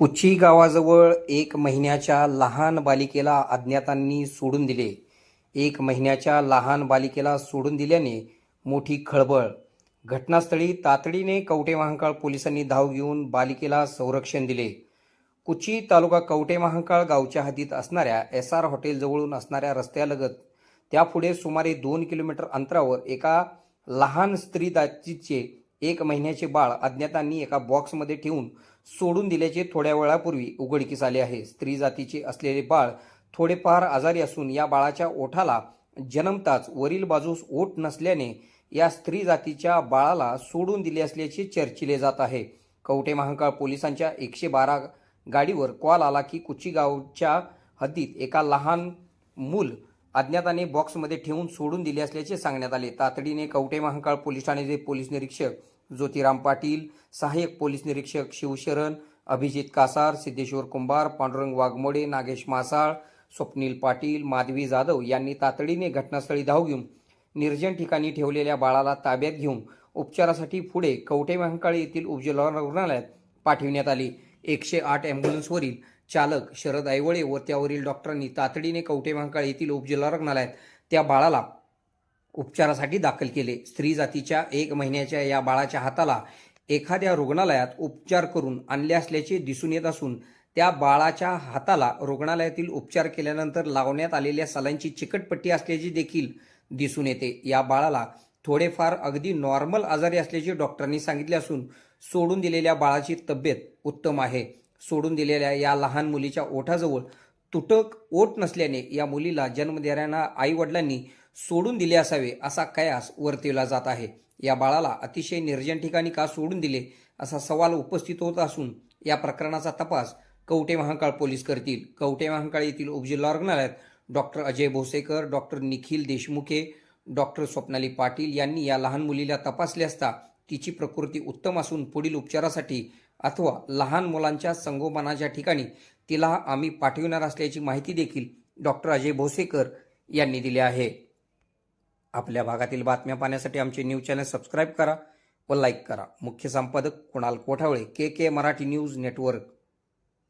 कुची गावाजवळ एक महिन्याच्या लहान बालिकेला अज्ञातांनी सोडून दिले. एक महिन्याच्या लहान बालिकेला सोडून दिल्याने मोठी खळबळ. घटनास्थळी तातडीने कवटे महांकाळ पोलिसांनी धाव घेऊन बालिकेला संरक्षण दिले. कुची तालुका कवटे महांकाळ गावच्या हद्दीत असणाऱ्या एस आर हॉटेलजवळून असणाऱ्या रस्त्यालगत त्यापुढे सुमारे दोन किलोमीटर अंतरावर एका लहान स्त्री जातीचे एक महिन्याचे बाळ अज्ञातांनी एका बॉक्समध्ये ठेवून सोडून दिल्याचे थोड्या वेळापूर्वी उघडकीस आले आहे. स्त्री जातीचे असलेले बाळ थोडेफार आजारी असून या बाळाच्या ओठाला जन्मताच वरील बाजूस ओठ नसल्याने या स्त्री जातीच्या बाळाला सोडून दिले असल्याचे चर्चिले जात आहे. कवटे महाकाळ पोलिसांच्या एकशे बारा गाडीवर कॉल आला की कुची गावच्या हद्दीत एका लहान मूल अज्ञाताने बॉक्समध्ये ठेवून सोडून दिले असल्याचे सांगण्यात आले. तातडीने कवटे महाकाळ पोलीस ठाण्याचे पोलीस निरीक्षक ज्योतिराम पाटील सहाय्यक पोलीस निरीक्षक शिवशरण अभिजित कासार सिद्धेश्वर कुंभार पांडुरंग वाघमोडे नागेश मासाळ स्वप्नील पाटील माधवी जाधव यांनी तातडीने घटनास्थळी धाव घेऊन निर्जन ठिकाणी ठेवलेल्या बाळाला ताब्यात घेऊन उपचारासाठी पुढे कवटे महाकाळ येथील उपजिल्हा रुग्णालयात पाठविण्यात आली. एकशे आठ ॲम्ब्युलन्सवरील चालक शरद ऐवळे व त्यावरील डॉक्टरांनी तातडीने कवठे महाकाळ येथील उपजिल्हा रुग्णालयात त्या बाळाला उपचारासाठी दाखल केले. स्त्री जातीच्या एक महिन्याच्या या बाळाच्या हाताला एखाद्या रुग्णालयात उपचार करून आणले असल्याचे दिसून येत असून त्या बाळाच्या हाताला रुग्णालयातील उपचार केल्यानंतर लावण्यात आलेल्या सलांची चिकटपट्टी असल्याची देखील दिसून येते. या बाळाला थोडेफार अगदी नॉर्मल आजारी असल्याचे डॉक्टरांनी सांगितले असून सोडून दिलेल्या बाळाची तब्येत उत्तम आहे. सोडून दिलेल्या या लहान मुलीच्या ओठाजवळ तुटक ओठ नसल्याने या मुलीला जन्म देणाऱ्या आई वडिलांनी सोडून दिले असावे असा कयास वर्तविला जात आहे. या बाळाला अतिशय निर्जन ठिकाणी का सोडून दिले असा सवाल उपस्थित होत असून या प्रकरणाचा तपास कवटे महांकाळ पोलीस करतील. कवटे महांकाळ येथील उपजिल्हा रुग्णालयात doctor Ajay Bhosekar doctor Nikhil Deshmukhe doctor Swapnali Patil यांनी या लहान मुलीला तपासले असता तिची प्रकृती उत्तम असून पुढील उपचारासाठी अथवा लहान मुलांच्या संगोपनाच्या ठिकाणी तिला आम्ही पाठविणार असल्याची माहिती देखील डॉक्टर अजय भोसेकर यांनी दिली आहे. आपल्या भागातील बातम्या पाहण्यासाठी आमचे न्यूज चॅनल सबस्क्राईब करा व लाईक करा. मुख्य संपादक Kunal Kothawale K K Marathi news network.